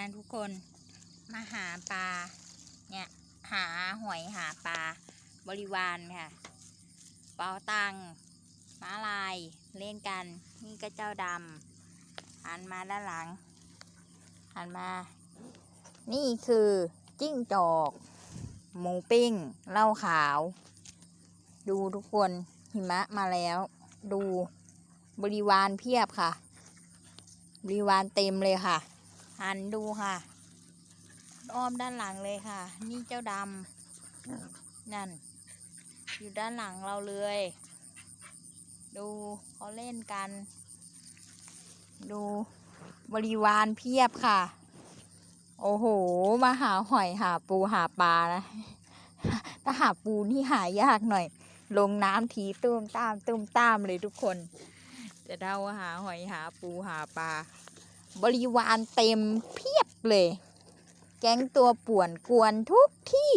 นะทุกคนมาหาปลาเนี่ยหาหอยหาปลาบริวารค่ะเปาตังม้าลายเล่นกัน นี่ก็เจ้าดำหันมาด้านหลังหันมา นี่คือจิ้งจอก หมูปิ้งเหล้าขาว ดูทุกคนหิมะมาแล้ว ดูบริวารเพียบค่ะ บริวารเต็มเลยค่ะ หันดูค่ะ อ้อมด้านหลังเลยค่ะ นี่เจ้าดำนั่น อยู่ด้านหลังเราเลย ดูเขาเล่นกัน ดูบริวารเพียบค่ะ โอ้โห มาหาหอยหาปูหาปลานะถ้าหาปูนี่หายากหน่อย ลงน้ำทีตุ้มตามตุ้มตามเลยทุกคน จะเดาหาหอยหาปูหาปลา บริวารเต็มเพียบเลย แก๊งตัวป่วนกวนทุกที่